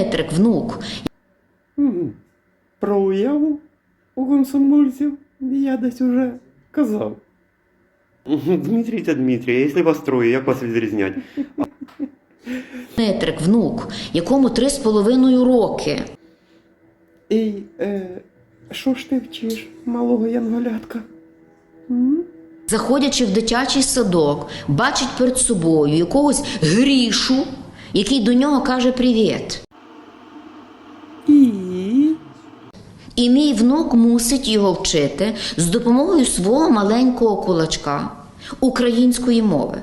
Дмитрик, внук. Про уяву у комсомольців я десь уже казав. Дмитрій це Дмитрій, якщо вас троє, як вас відрізнять? Дмитрик, внук, якому три з половиною роки. І е, що ж ти вчиш, малого янголятка? М? Заходячи в дитячий садок, бачить перед собою якогось грішу, який до нього каже привіт. І І мій внук мусить його вчити з допомогою свого маленького кулачка української мови.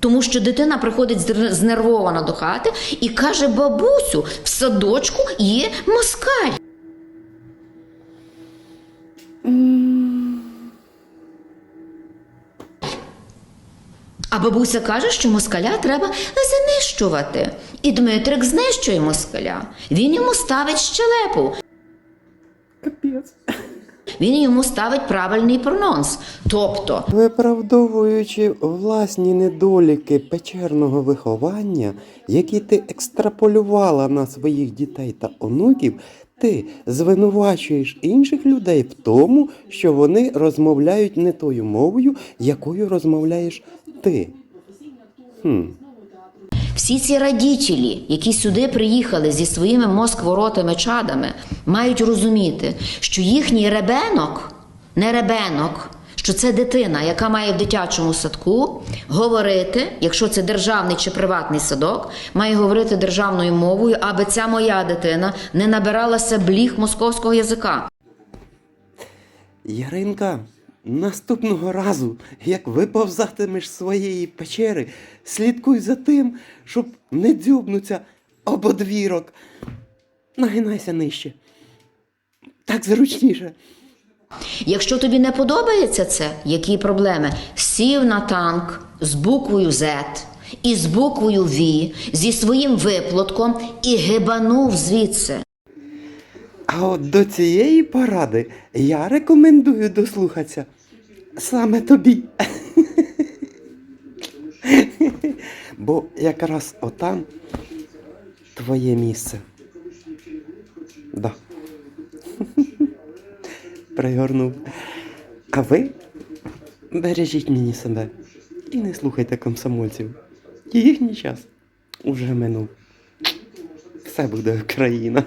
Тому що дитина приходить знервована до хати і каже: бабусю, в садочку є москаль. А бабуся каже, що москаля треба знищувати. І Дмитрик знищує москаля. Він йому ставить щелепу, капець. він йому ставить правильний прононс. Тобто, Виправдовуючи власні недоліки печерного виховання, які ти екстраполювала на своїх дітей та онуків, ти звинувачуєш інших людей в тому, що вони розмовляють не тою мовою, якою розмовляєш ти. Хм. всі ці радітелі, які сюди приїхали зі своїми москворотими чадами, мають розуміти, що їхній ребенок не ребенок, що це дитина, яка має в дитячому садку говорити, якщо це державний чи приватний садок, має говорити державною мовою, аби ця моя дитина не набиралася бліг московського язика. Яринка, наступного разу, як виповзатимеш своєї печери, слідкуй за тим, щоб не дзюбнуться об одвірок. Нагинайся нижче. Так зручніше. Якщо тобі не подобається це, які проблеми? Сів на танк з буквою Z і з буквою V, зі своїм виплотком і гибанув звідси. А от до цієї поради я рекомендую дослухатися саме тобі. Бо якраз отам твоє місце. Да. Пригорнув. А ви бережіть мені себе і не слухайте комсомольців. Їхній час уже минув. Все буде Україна.